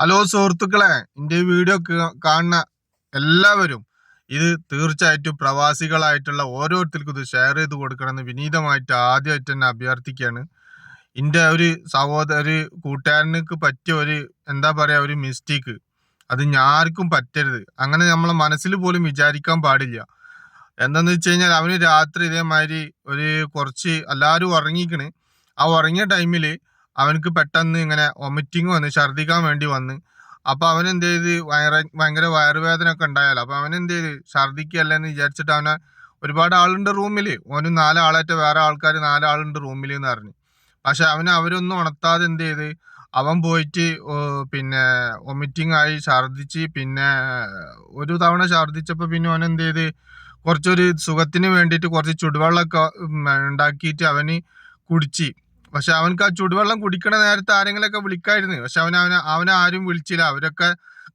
Hello സുഹൃത്തുക്കളെ എന്റെ video കാണുന്ന എല്ലാവരും ഇത് തീർച്ചയായിട്ടും പ്രവാസികളായിട്ടുള്ള ഓരോരുത്തർക്കും ഇത് ഷെയർ ചെയ്ത് കൊടുക്കണമെന്ന് വിനീതമായിട്ട് ആദ്യമായിട്ട് തന്നെ അഭ്യർത്ഥിക്കുകയാണ്. എന്റെ ഒരു സഹോദര ഒരു കൂട്ടുകാരനക്ക് പറ്റിയ ഒരു എന്താ പറയുക ഒരു മിസ്റ്റേക്ക് അത് ഞാർക്കും പറ്റരുത്. അങ്ങനെ നമ്മളെ മനസ്സിൽ പോലും വിചാരിക്കാൻ പാടില്ല. എന്താണെന്ന് വെച്ച് കഴിഞ്ഞാൽ അവന് രാത്രി ഇതേമാതിരി ഒരു കുറച്ച് എല്ലാവരും ഉറങ്ങിക്കണ്. ആ ഉറങ്ങിയ ടൈമിൽ അവനക്ക് പെട്ടെന്ന് ഇങ്ങനെ വൊമിറ്റിങ് വന്ന് ഛർദ്ദിക്കാൻ വേണ്ടി വന്ന്. അപ്പൊ അവൻ എന്ത് ചെയ്ത് വയറ ഭയങ്കര വയറുവേദന ഒക്കെ ഉണ്ടായാലോ? അപ്പൊ അവൻ എന്ത് ചെയ്ത് ഛർദ്ദിക്കല്ല എന്ന് വിചാരിച്ചിട്ട് അവനെ ഒരുപാട് ആളുണ്ട് റൂമിൽ ഓന് നാലാളായിട്ട് വേറെ ആൾക്കാർ നാലാളുണ്ട് റൂമിൽ എന്ന് പറഞ്ഞു. പക്ഷെ അവന് അവരൊന്നും ഉണർത്താതെ എന്ത് ചെയ്ത് അവൻ പോയിട്ട് പിന്നെ വൊമിറ്റിംഗ് ആയി ഛർദ്ദിച്ച് പിന്നെ ഒരു തവണ ഛർദ്ദിച്ചപ്പോൾ പിന്നെ അവൻ എന്ത് ചെയ്ത് കുറച്ചൊരു സുഖത്തിന് വേണ്ടിയിട്ട് കുറച്ച് ചുടുവെള്ളമൊക്കെ ഉണ്ടാക്കിയിട്ട് അവന് കുടിച്ച്. പക്ഷെ അവനക്ക് ആ ചുടുവെള്ളം കുടിക്കണ നേരത്തെ ആരെങ്കിലൊക്കെ വിളിക്കായിരുന്നു. പക്ഷെ അവൻ അവനെ അവനെ ആരും വിളിച്ചില്ല. അവരൊക്കെ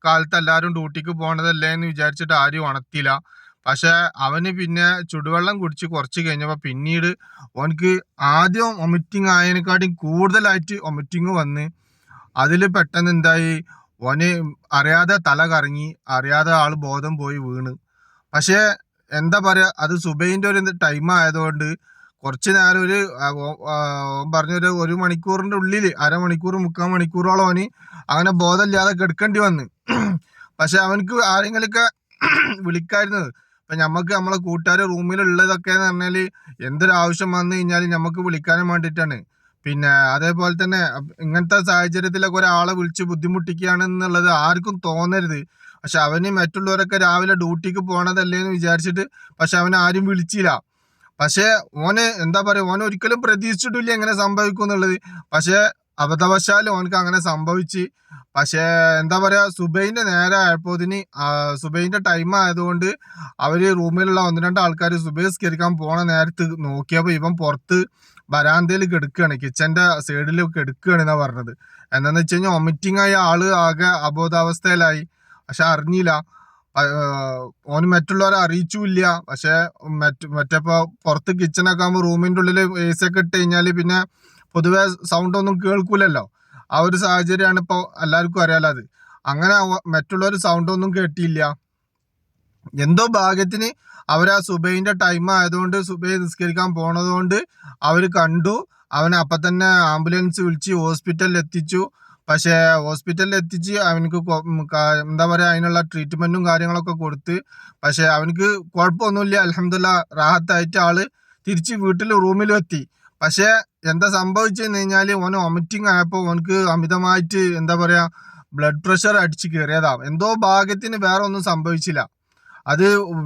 കാലത്ത് എല്ലാവരും ഡ്യൂട്ടിക്ക് പോണതല്ലേ എന്ന് വിചാരിച്ചിട്ട് ആരും ഉണർത്തിയില്ല. പക്ഷെ അവന് പിന്നെ ചുടുവെള്ളം കുടിച്ച് കുറച്ച് കഴിഞ്ഞപ്പോൾ പിന്നീട് അവനക്ക് ആദ്യം ഒമിറ്റിങ് ആയതിനെക്കാട്ടും കൂടുതലായിട്ട് ഒമിറ്റിങ് വന്ന് അതിൽ പെട്ടെന്ന് എന്തായി? ഓന് അറിയാതെ തല കറങ്ങി അറിയാതെ ആൾ ബോധം പോയി വീണ്. പക്ഷേ എന്താ പറയുക അത് സുബൈന്റെ ഒരു ടൈം ആയതുകൊണ്ട് കുറച്ച് നേരം ഒരു പറഞ്ഞൊരു ഒരു മണിക്കൂറിന്റെ ഉള്ളിൽ അരമണിക്കൂർ മുക്കാൽ മണിക്കൂറോളം അവന് അങ്ങനെ ബോധമില്ലാതെ കിടക്കേണ്ടി വന്ന്. പക്ഷെ അവനക്ക് ആരെങ്കിലൊക്കെ വിളിക്കായിരുന്നത്. അപ്പൊ ഞമ്മക്ക് നമ്മളെ കൂട്ടുകാർ റൂമിലുള്ളതൊക്കെ എന്ന് പറഞ്ഞാൽ എന്തൊരു ആവശ്യം വന്നു കഴിഞ്ഞാൽ നമുക്ക് വിളിക്കാനും വേണ്ടിയിട്ടാണ് പിന്നെ അതേപോലെ തന്നെ ഇങ്ങനത്തെ സാഹചര്യത്തിലൊക്കെ ഒരാളെ വിളിച്ച് ബുദ്ധിമുട്ടിക്കുകയാണെന്നുള്ളത് ആർക്കും തോന്നരുത്. പക്ഷെ അവന് മറ്റുള്ളവരൊക്കെ രാവിലെ ഡ്യൂട്ടിക്ക് പോണതല്ലേ എന്ന് വിചാരിച്ചിട്ട് പക്ഷെ അവനെ ആരും വിളിച്ചില്ല. പക്ഷെ ഓന് എന്താ പറയാ ഓൻ ഒരിക്കലും പ്രതീക്ഷിച്ചിട്ടില്ല എങ്ങനെ സംഭവിക്കും എന്നുള്ളത്. പക്ഷെ അബദ്ധവശാൽ ഓനക്ക് അങ്ങനെ സംഭവിച്ചു. പക്ഷേ എന്താ പറയാ സുബൈന്റെ നേരെ ആയപ്പോതിന് സുബൈന്റെ ടൈം ആയതുകൊണ്ട് അവർ റൂമിലുള്ള ഒന്ന് രണ്ട് ആൾക്കാർ സുബൈ സ്കരിക്കാൻ പോണ നേരത്ത് നോക്കിയപ്പോ ഇവൻ പുറത്ത് വരാന്തയിൽ കെടുക്കുകയാണ് കിച്ചന്റെ സൈഡിൽ എടുക്കുകയാണ് എന്നാ പറഞ്ഞത്. എന്താന്ന് വെച്ച് കഴിഞ്ഞാൽ വൊമിറ്റിംഗ് ആയ ആൾ ആകെ അബോധാവസ്ഥയിലായി. പക്ഷെ അറിഞ്ഞില്ല. ഓന് മറ്റുള്ളവരെ അറിയിച്ചുമില്ല പക്ഷെ മറ്റ് മറ്റേപ്പോ പുറത്ത് കിച്ചണൊക്കെ ആകുമ്പോൾ റൂമിന്റെ ഉള്ളിൽ എ സി ഒക്കെ ഇട്ട് കഴിഞ്ഞാൽ പിന്നെ പൊതുവെ സൗണ്ട് ഒന്നും കേൾക്കൂലല്ലോ. ആ ഒരു സാഹചര്യമാണ് ഇപ്പോൾ എല്ലാവർക്കും അറിയാലോ അത് അങ്ങനെ മറ്റുള്ളവർ സൗണ്ട് ഒന്നും കേട്ടിയില്ല എന്തോ ഭാഗ്യത്തിന് അവർ ആ സുബൈന്റെ ടൈം ആയതുകൊണ്ട് സുബൈ നിസ്കരിക്കാൻ പോണതുകൊണ്ട് അവർ കണ്ടു. അവനെ അപ്പം തന്നെ ആംബുലൻസ് വിളിച്ച് ഹോസ്പിറ്റലിൽ എത്തിച്ചു. പക്ഷേ ഹോസ്പിറ്റലിൽ എത്തിച്ച് അവനക്ക് എന്താ പറയുക അതിനുള്ള ട്രീറ്റ്മെന്റും കാര്യങ്ങളൊക്കെ കൊടുത്ത് പക്ഷേ അവനക്ക് കുഴപ്പമൊന്നുമില്ല. അലഹമില്ല റാഹത്തായിട്ട് ആൾ തിരിച്ച് വീട്ടിൽ റൂമിലും എത്തി പക്ഷേ എന്താ സംഭവിച്ചെന്ന് കഴിഞ്ഞാൽ ഓന് വൊമിറ്റിംഗ് ആയപ്പോൾ ഓനക്ക് അമിതമായിട്ട് എന്താ പറയുക ബ്ലഡ് പ്രഷർ അടിച്ച് കയറിയതാണ് എന്തോ ഭാഗ്യത്തിന് വേറെ ഒന്നും സംഭവിച്ചില്ല. അത്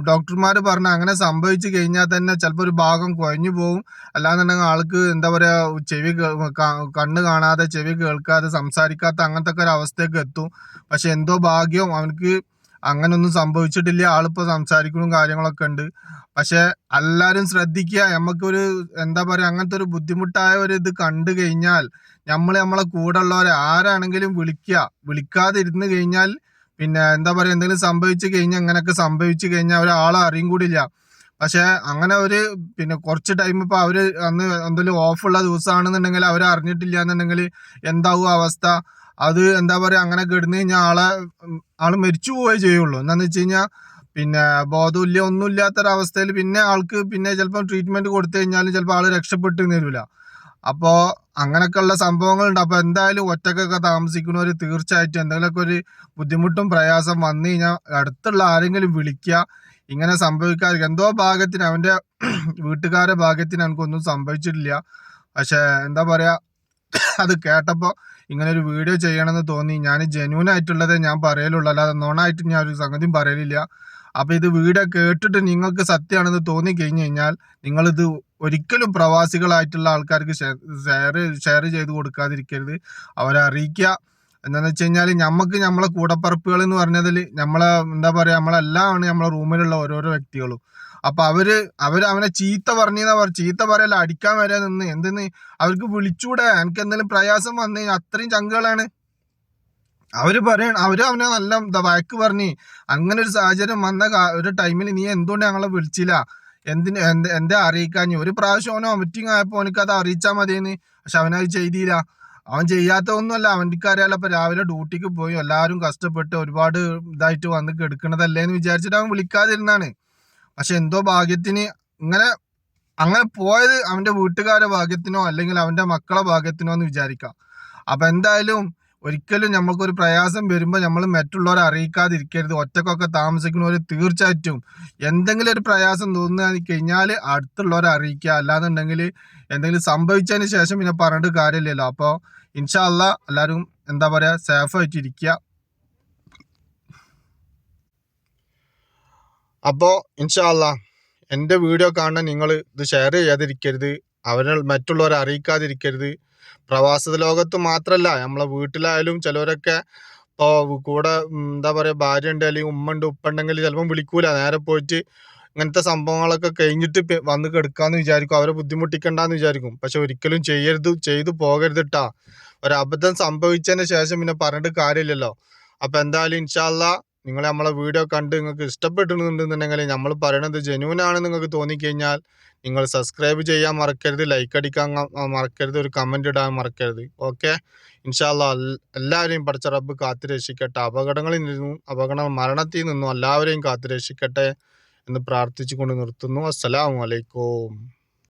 ഡോക്ടർമാർ പറഞ്ഞ അങ്ങനെ സംഭവിച്ചു കഴിഞ്ഞാൽ തന്നെ ചിലപ്പോൾ ഒരു ഭാഗം കുഴഞ്ഞു പോകും അല്ലാന്നുണ്ടെങ്കിൽ ആൾക്ക് എന്താ പറയുക ചെവി കണ്ണ് കാണാതെ ചെവി കേൾക്കാതെ സംസാരിക്കാത്ത അങ്ങനത്തെ ഒക്കെ ഒരു അവസ്ഥയൊക്കെ എത്തും. പക്ഷെ എന്തോ ഭാഗ്യം അവനക്ക് അങ്ങനൊന്നും സംഭവിച്ചിട്ടില്ല. ആളിപ്പോൾ സംസാരിക്കണും കാര്യങ്ങളൊക്കെ ഉണ്ട്. പക്ഷെ എല്ലാവരും ശ്രദ്ധിക്കുക. നമുക്കൊരു എന്താ പറയുക അങ്ങനത്തെ ഒരു ബുദ്ധിമുട്ടായ ഒരു ഇത് കണ്ടു കഴിഞ്ഞാൽ നമ്മൾ നമ്മളെ കൂടെ ഉള്ളവരെ ആരാണെങ്കിലും വിളിക്കുക വിളിക്കാതെ ഇരുന്ന് കഴിഞ്ഞാൽ പിന്നെ എന്താ പറയുക എന്തെങ്കിലും സംഭവിച്ചു കഴിഞ്ഞാൽ അങ്ങനെയൊക്കെ സംഭവിച്ചു കഴിഞ്ഞാൽ ഒരാളെ അറിയും കൂടില്ല. പക്ഷെ അങ്ങനെ ഒരു പിന്നെ കുറച്ച് ടൈം ഇപ്പൊ അവർ അന്ന് എന്തെങ്കിലും ഓഫുള്ള ദിവസമാണെന്നുണ്ടെങ്കിൽ അവർ അറിഞ്ഞിട്ടില്ല എന്നുണ്ടെങ്കിൽ എന്താവും അവസ്ഥ? അത് എന്താ പറയുക അങ്ങനെ കിടന്നു കഴിഞ്ഞാൽ ആളെ ആൾ മരിച്ചു പോവുകയേ ചെയ്യുള്ളൂ. എന്താന്ന് വെച്ച് കഴിഞ്ഞാൽ പിന്നെ ബോധമില്ല ഒന്നുമില്ലാത്തൊരവസ്ഥയിൽ പിന്നെ ആൾക്ക് പിന്നെ ചിലപ്പോൾ ട്രീറ്റ്മെന്റ് കൊടുത്തു കഴിഞ്ഞാലും ചിലപ്പോൾ ആൾ രക്ഷപ്പെട്ടു വരില്ല. അപ്പോ അങ്ങനെയൊക്കെയുള്ള സംഭവങ്ങളുണ്ട്. അപ്പോൾ എന്തായാലും ഒറ്റക്കൊക്കെ താമസിക്കുന്നവര് തീർച്ചയായിട്ടും എന്തെങ്കിലുമൊക്കെ ഒരു ബുദ്ധിമുട്ടും പ്രയാസം വന്നു കഴിഞ്ഞാൽ അടുത്തുള്ള ആരെങ്കിലും വിളിക്കുക ഇങ്ങനെ സംഭവിക്കാതിരിക്കുക എന്തോ ഭാഗത്തിന് അവന്റെ വീട്ടുകാരെ ഭാഗത്തിന് എനിക്കൊന്നും സംഭവിച്ചിട്ടില്ല. പക്ഷെ എന്താ പറയാ അത് കേട്ടപ്പോൾ ഇങ്ങനെ ഒരു വീഡിയോ ചെയ്യണമെന്ന് തോന്നി. ഞാൻ ജെന്യൂൻ ആയിട്ടുള്ളതേ ഞാൻ പറയലുള്ളൂ. അല്ലാതെ നോണായിട്ട് ഞാൻ ഒരു സംഗതിയും പറയലില്ല. അപ്പൊ ഇത് വീഡിയോ കേട്ടിട്ട് നിങ്ങൾക്ക് സത്യമാണെന്ന് തോന്നി കഴിഞ്ഞു കഴിഞ്ഞാൽ നിങ്ങൾ ഇത് ഒരിക്കലും പ്രവാസികളായിട്ടുള്ള ആൾക്കാർക്ക് ഷെയർ ഷെയർ ചെയ്ത് കൊടുക്കാതിരിക്കരുത്. അവരെ അറിയിക്കുക. എന്താണെന്ന് വെച്ച് കഴിഞ്ഞാൽ നമുക്ക് നമ്മളെ കൂടപ്പറപ്പുകൾ എന്ന് പറഞ്ഞതിൽ നമ്മളെ എന്താ പറയാ നമ്മളെല്ലാമാണ് നമ്മളെ റൂമിലുള്ള ഓരോരോ വ്യക്തികളും. അപ്പൊ അവർ അവർ അവനെ ചീത്ത പറഞ്ഞാ പറ ചീത്ത പറയല്ല അടിക്കാൻ വരെ നിന്ന് എന്തെന്ന് അവർക്ക് വിളിച്ചൂടെ എനിക്ക് എന്തെങ്കിലും പ്രയാസം വന്നു കഴിഞ്ഞാൽ അത്രയും ചങ്കുകളാണ്. അവർ പറയണ അവർ അവനെ നല്ല വഴക്ക് പറഞ്ഞ് അങ്ങനെ ഒരു സാഹചര്യം വന്ന ഒരു ടൈമിൽ നീ എന്തുകൊണ്ട് ഞങ്ങളെ വിളിച്ചില്ല? എന്തിന് എന്ത് എന്താ അറിയിക്കാഞ്ഞു ഒരു പ്രാവശ്യം അവനോ മീറ്റിംഗ് ആയപ്പോ അവനക്ക് അത് അറിയിച്ചാൽ മതിയെന്ന്. പക്ഷെ അവനത് ചെയ്തില്ല. അവൻ ചെയ്യാത്തതൊന്നുമല്ല. അവന്റെ അറിയാലോ അപ്പൊ രാവിലെ ഡ്യൂട്ടിക്ക് പോയി എല്ലാവരും കഷ്ടപ്പെട്ട് ഒരുപാട് ഇതായിട്ട് വന്ന് കെടുക്കണതല്ലേ എന്ന് വിചാരിച്ചിട്ട് അവൻ വിളിക്കാതിരുന്നാണ് പക്ഷെ എന്തോ ഭാഗ്യത്തിന് ഇങ്ങനെ അങ്ങനെ പോയത് അവന്റെ വീട്ടുകാരുടെ ഭാഗ്യത്തിനോ അല്ലെങ്കിൽ അവന്റെ മക്കളെ ഭാഗ്യത്തിനോ എന്ന് വിചാരിക്കാം. അപ്പൊ എന്തായാലും ഒരിക്കലും നമുക്കൊരു പ്രയാസം വരുമ്പോൾ നമ്മൾ മറ്റുള്ളവരെ അറിയിക്കാതിരിക്കരുത്. ഒറ്റക്കൊക്കെ താമസിക്കുന്നവർ തീർച്ചയായിട്ടും എന്തെങ്കിലും ഒരു പ്രയാസം തോന്നുക കഴിഞ്ഞാൽ അടുത്തുള്ളവരെ അറിയിക്കുക. അല്ലാന്നുണ്ടെങ്കിൽ എന്തെങ്കിലും സംഭവിച്ചതിന് ശേഷം പിന്നെ പറഞ്ഞിട്ട് കാര്യമില്ലല്ലോ. അപ്പോൾ ഇൻഷാല്ല എല്ലാവരും എന്താ പറയുക സേഫായിട്ട് ഇരിക്കുക അപ്പോൾ ഇൻഷാല്ല എന്റെ വീഡിയോ കാണാൻ നിങ്ങൾ ഇത് ഷെയർ ചെയ്യാതിരിക്കരുത്. അവരെ മറ്റുള്ളവരെ അറിയിക്കാതിരിക്കരുത്. പ്രവാസ ലോകത്ത് മാത്രമല്ല നമ്മളെ വീട്ടിലായാലും ചിലവരൊക്കെ ഇപ്പോൾ കൂടെ എന്താ പറയുക ഭാര്യ ഉണ്ട് അല്ലെങ്കിൽ ഉമ്മ ഉണ്ട് ഉപ്പ ഉണ്ടെങ്കിൽ ചിലപ്പം വിളിക്കൂല. നേരെ പോയിട്ട് ഇങ്ങനത്തെ സംഭവങ്ങളൊക്കെ കഴിഞ്ഞിട്ട് വന്ന് കെടുക്കാന്ന് വിചാരിക്കും. അവരെ ബുദ്ധിമുട്ടിക്കണ്ടെന്ന് വിചാരിക്കും. പക്ഷെ ഒരിക്കലും ചെയ്യരുത് ചെയ്തു പോകരുത് കേട്ടാ ഒരു അബദ്ധം സംഭവിച്ചതിന് ശേഷം പിന്നെ പറഞ്ഞിട്ട് കാര്യമില്ലല്ലോ. അപ്പൊ എന്തായാലും ഇൻഷാല്ല നിങ്ങൾ നമ്മളെ വീഡിയോ കണ്ട് നിങ്ങൾക്ക് ഇഷ്ടപ്പെട്ടിട്ടുണ്ടെന്നുണ്ടെങ്കിൽ നമ്മൾ പറയണത് ജെന്യൂൻ ആണ് നിങ്ങൾക്ക് തോന്നിക്കഴിഞ്ഞാൽ നിങ്ങൾ സബ്സ്ക്രൈബ് ചെയ്യാൻ മറക്കരുത് ലൈക്ക് അടിക്കാൻ മറക്കരുത് ഒരു കമന്റ് ഇടാൻ മറക്കരുത്. ഓക്കെ ഇൻഷാല്ല എല്ലാവരെയും പഠിച്ച റബ്ബ് കാത്തു രക്ഷിക്കട്ടെ. അപകടങ്ങളിൽ നിന്നും അപകട മരണത്തിൽ നിന്നും എല്ലാവരെയും കാത്തു രക്ഷിക്കട്ടെ എന്ന് പ്രാർത്ഥിച്ചുകൊണ്ട് നിർത്തുന്നു. അസ്സലാമു അലൈക്കും.